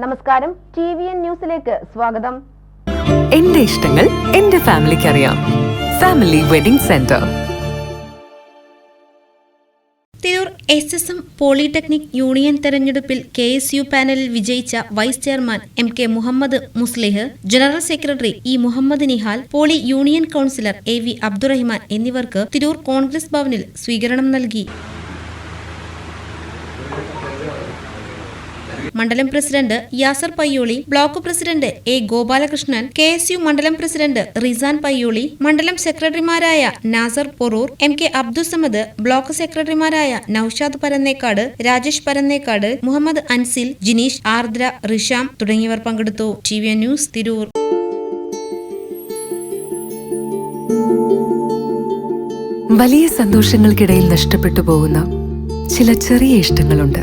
നമസ്കാരം. T V N ന്യൂസിലേക്ക് സ്വാഗതം. എന്റെ ഇഷ്ടങ്ങൾ എന്റെ ഫാമിലിക്ക് അറിയാം family wedding centre. Tirur S S M polytechnic union തെരഞ്ഞെടുപ്പിൽ കെ എസ് യു പാനലിൽ വിജയിച്ച vice chairman M K Muhammad Muslih general secretary E Muhammad Nihal poly union councillor A V Abdurahiman എന്നിവർക്ക് തിരൂർ കോൺഗ്രസ് ഭവനിൽ സ്വീകരണം നൽകി. മണ്ഡലം president Yasar Payyoli block president A Gopalakrishnan K S U മണ്ഡലം president Rizan Payyoli മണ്ഡലം സെക്രട്ടറിമാരായ Nasar Porur M K Abdussamad block സെക്രട്ടറിമാരായ നൌഷാദ് പരന്നേക്കാട് രാജേഷ് പരന്നേക്കാട് മുഹമ്മദ് അൻസിൽ ജിനീഷ് ആർദ്ര റിഷാം തുടങ്ങിയവർ പങ്കെടുത്തു. T V news Tirur. വലിയ സന്തോഷങ്ങൾക്കിടയിൽ നഷ്ടപ്പെട്ടു പോകുന്ന ചില ചെറിയ ഇഷ്ടങ്ങളുണ്ട്.